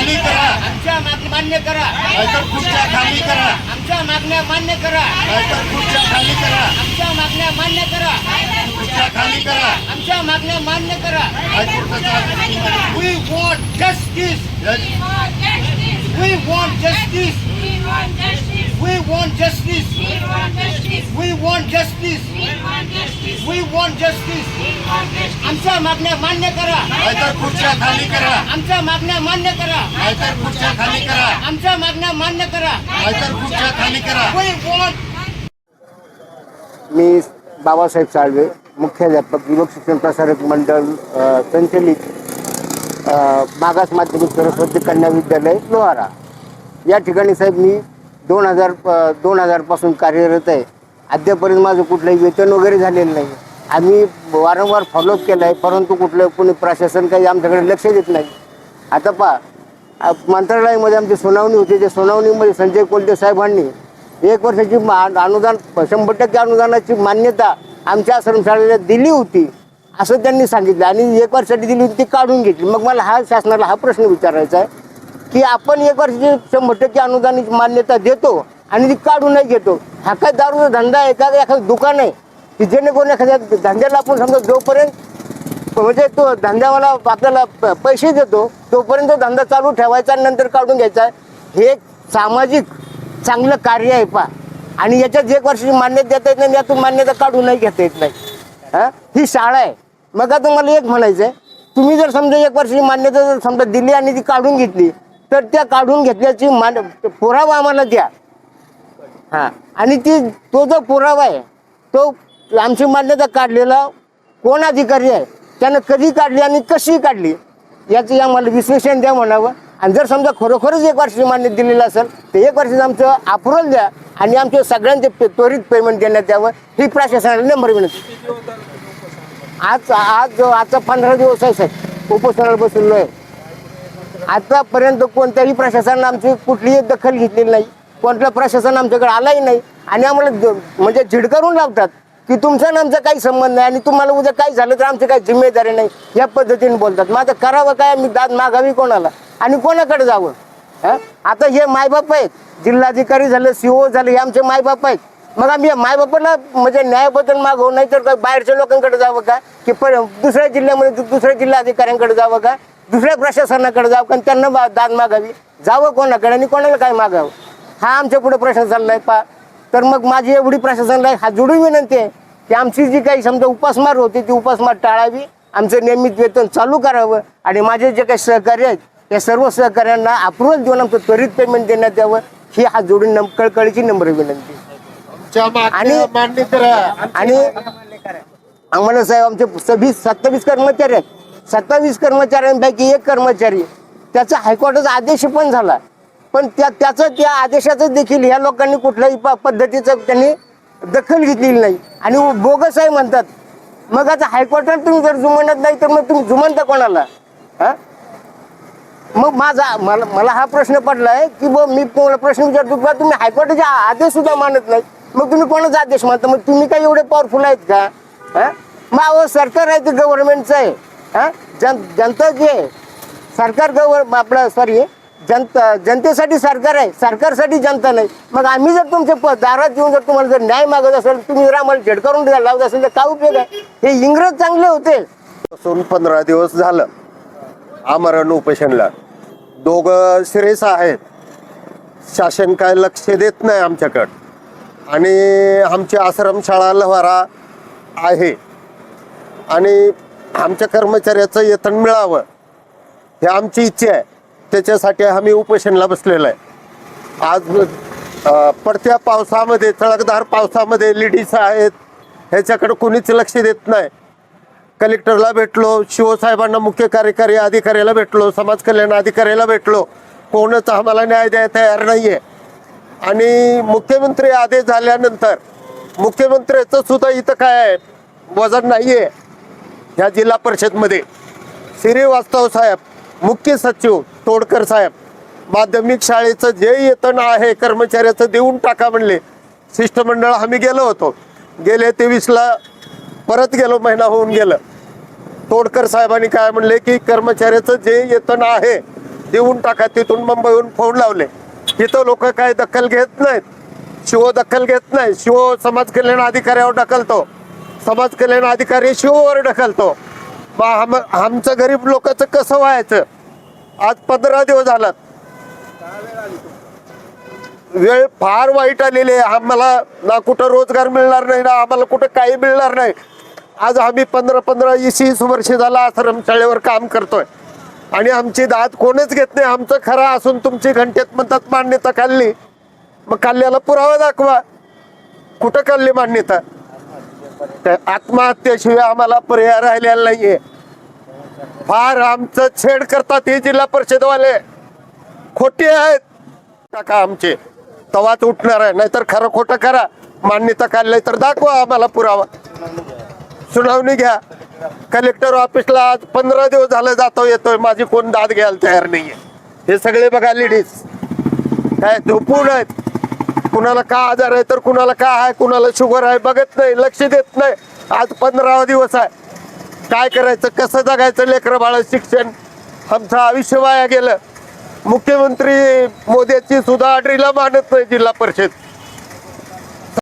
खाली करा. आमच्या मागण्या मान्य करा नाहीतर खुर्च्या खाली करा. आमच्या मागण्या मान्य करा नाहीतर खुर्च्या खाली करा. आमच्या मागण्या मान्य करा खुर्च्या खाली करा. आमच्या मागण्या मान्य करा हायकोर्टाचा आदेश करा. We want justice we want justice we want justice we want justice we want justice आमच्या मागण्या मान्य करा. नाहीतर खुर्च्या खाली करा. आमच्या मागण्या मान्य करा. नाहीतर खुर्च्या खाली करा. आमच्या मागण्या मान्य करा. नाहीतर खुर्च्या खाली करा. मी बाबासाहेब साळवे मुख्याध्यापक युवक शिक्षण प्रसारक मंडळ संचलित मागास माध्यमिक सरस्वती कन्या विद्यालय लोहारा. या ठिकाणी साहेब मी दोन हजार दोन हजारपासून कार्यरत आहे. अद्यापर्यंत माझं कुठलंही वेतन वगैरे झालेलं नाही. आम्ही वारंवार फॉलोअप केला आहे परंतु कुठलं कोणी प्रशासन काही आमच्याकडे लक्ष देत नाही. आता पहा मंत्रालयामध्ये आमची सुनावणी होती त्या सुनावणीमध्ये संजय कोलते साहेबांनी एक वर्षाची मा- अनुदान शंभर टक्के अनुदानाची मान्यता आमच्या आश्रमशाळेला दिली होती असं त्यांनी सांगितलं. आणि एक वर्षासाठी दिली होती ती काढून घेतली. मग मला हा शासनाला हा प्रश्न विचारायचा आहे की आपण एक वर्षाची शंभर टक्के अनुदानाची मान्यता देतो आणि ती काढूनही घेतो. हा काय दारूचा धंदा आहे का? एखादं दुकान आहे. की जेणेकरून एखाद्या धंद्याला आपण समजा जोपर्यंत म्हणजे तो धंद्यावाला आपल्याला प- पैसे देतो तोपर्यंत तो धंदा चालू ठेवायचा आणि नंतर काढून घ्यायचा. हे सामाजिक चांगलं कार्य आहे पा आणि याच्यात एक वर्षाची मान्यता देता येत नाही यातून मान्यता काढूनही घेता येत नाही. हा? ही शाळा आहे. मग आता मला एक म्हणायचं आहे तुम्ही जर समजा एक वर्षाची मान्यता जर समजा दिली आणि ती काढून घेतली तर त्या काढून घेतल्याची मान पुरावा आम्हाला द्या. हां. आणि ती तो जो पुरावा आहे तो आमची मान्यता काढलेला कोण अधिकारी आहे? त्यानं कधी काढली आणि कशी काढली? याचं आम्हाला विश्लेषण द्या म्हणावं. आणि जर समजा खरोखरच एक वर्षाची मान्यता दिलेलं असेल तर एक वर्षाचं आमचं अप्रुव्हल द्या आणि आमच्या सगळ्यांचे पे त्वरित पेमेंट देण्यात यावं. ही प्रशासनाला नंबर विनंती. आज आज जो आजचा पंधरा दिवस आहे साहेब. उपोषणाला बसलेलो आहे. आतापर्यंत कोणत्याही प्रशासनानं आमची कुठलीही दखल घेतलेली नाही. कोणतं प्रशासन आमच्याकडे आलाही नाही. आणि आम्हाला म्हणजे झिडकारून लावतात. की तुमचा आणि आमचा काही संबंध नाही. आणि तुम्हाला उद्या काही झालं तर आमची काही जिम्मेदारी नाही. या पद्धतीने बोलतात. मग आता करावं काय? मी दाद मागावी कोणाला? आणि कोणाकडे जावं? हं? आता हे मायबाप आहेत. जिल्हाधिकारी झाले सीओ झाले हे आमचे मायबाप आहेत. मग आम्ही या मायबापाला म्हणजे न्यायबद्दल मागवू नाही तर बाहेरच्या लोकांकडे जावं का? की पर दुसऱ्या जिल्ह्यामध्ये दुसऱ्या जिल्हाधिकाऱ्यांकडे जावं का? दुसऱ्या प्रशासनाकडे जावं कारण आणि त्यांना बा- दाद मागावी. जावं कोणाकडे आणि कोणाला काय मागावं? हा आमच्या पुढे प्रश्न चाललाय पा. तर मग माझी एवढी प्रशासनाला हा जोडून विनंती आहे. की आमची जी काही समजा उपासमार होती ती उपासमार टाळावी. आमचं नियमित वेतन चालू करावं आणि माझे जे काही सहकार्य आहेत या सर्व सहकार्यांना अप्रुव्हल देऊन आमचं त्वरित पेमेंट देण्यात यावं ही हा जोडून नम कळकळीची नम्र विनंती. आणि- आणि आम्हाला साहेब आमचे सव्वीस सत्तावीस कर्मचारी आहेत. सत्तावीस कर्मचाऱ्यांपैकी एक कर्मचारी त्याचा हायकोर्टाचा आदेश पण झाला. पण त्या त्याचं त्या आदेशाचं देखील ह्या लोकांनी कुठल्याही प- पद्धतीचं त्यांनी दखल घेतलेली नाही. आणि बोगस आहे म्हणतात. मग आता हायकोर्टात तुम्ही जर जुमानत नाही तर मग तुम्ही जुमानता कोणाला? हा? मग माझा मला मला हा प्रश्न पडलाय की बा मी तुम्हाला प्रश्न विचारतो का तुम्ही हायकोर्टाचे आदेश सुद्धा मानत नाही. मग तुम्ही कोणाचा आदेश मानता? मग तुम्ही काय एवढे पॉवरफुल आहेत का? हा? मग अहो सरकार आहे ते गव्हर्नमेंटचं आहे. हा? जन जनता जे सरकार गव्हर्न आपलं सॉरी जनता जनतेसाठी सरकार आहे. सरकारसाठी जनता नाही. मग आम्ही जर तुमच्या प- दारात येऊन जर तुम्हाला जर न्याय मागत असेल तुम्ही जर आम्हाला झेडकारून लावत असेल तर काय उपयोग आहे? हे इंग्रज चांगले होते. पासून पंधरा दिवस झालं. आमरण उपोषणला. दोघं श्रेस आहेत. शासन काय लक्ष देत नाही आमच्याकडं. आणि आमची आश्रमशाळा लवारा आहे. आणि आमच्या कर्मचाऱ्याचं वेतन मिळावं. हे आमची इच्छा आहे. त्याच्यासाठी आम्ही उपोषणला बसलेलो आहे. आज पडत्या पावसामध्ये तळकदार पावसामध्ये लेडीज आहेत ह्याच्याकडे कोणीच लक्ष देत नाही. कलेक्टरला भेटलो शिवसाहेबांना मुख्य कार्यकारी अधिकाऱ्याला भेटलो समाज कल्याण अधिकाऱ्याला भेटलो. कोणच आम्हाला न्याय द्यायला तयार नाही आहे आणि मुख्यमंत्री आदेश झाल्यानंतर मुख्यमंत्र्याचं सुद्धा इथं काय आहे? वजन नाही आहे ह्या जिल्हा परिषदमध्ये. श्रीवास्तव साहेब मुख्य सचिव तोडकर साहेब माध्यमिक शाळेचं जे येतन आहे कर्मचाऱ्याचं देऊन टाका म्हणले. शिष्टमंडळ आम्ही गेलो होतो. गेले तेवीसला परत गेलो महिना होऊन गेलं. तोडकर साहेबांनी काय म्हणले की कर्मचाऱ्याचं जे येतन आहे देऊन टाका तिथून मुंबईहून फोन लावले. तिथं लोक काय दखल घेत नाहीत. शिव दखल घेत नाही. शिव समाज कल्याण अधिकाऱ्यावर ढकलतो. समाज कल्याण अधिकारी शिववर ढकलतो. मग आमचं गरीब लोकांचं कसं व्हायचं? आज पंधरा दिवस झालात. वेळ फार वाईट आलेली आहे. आम्हाला ना कुठं रोजगार मिळणार नाही ना आम्हाला कुठं काही मिळणार नाही. आज आम्ही पंधरा पंधरा वीस वीस वर्ष झाला आश्रमशाळेवर काम करतोय. आणि आमची दाद कोणीच घेत नाही. आमचं खरं असून तुमची घंटेत म्हणतात मान्यता खाल्ली. मग खाल्ल्याला पुरावा दाखवा. कुठं खाल्ली मान्यता? त्या आत्महत्येशिवाय आम्हाला पर्याय राहिलेला नाहीये. फार आमचं छेड करतात हे जिल्हा परिषदवाले. खोटे आहेत. टाका आमचे. तवाच उठणार आहे. नाहीतर खरं खोटं करा. मान्यता काढलंय तर दाखवा आम्हाला पुरावा. सुनावणी घ्या. कलेक्टर ऑफिसला आज पंधरा दिवस झालं जातो येतोय. माझी कोण दाद घ्यायला तयार नाहीये. हे सगळे बघा लेडीज काय झोपून आहेत. कुणाला का आजार आहे तर कुणाला का आहे कुणाला शुगर आहे बघत नाही लक्ष देत नाही. आज पंधरावा दिवस आहे. काय करायचं कसं जगायचं लेकरं बाळ शिक्षण? आमचं आयुष्य वाया गेलं. मुख्यमंत्री मोदीची सुद्धा आडरीला मानत नाही जिल्हा परिषद.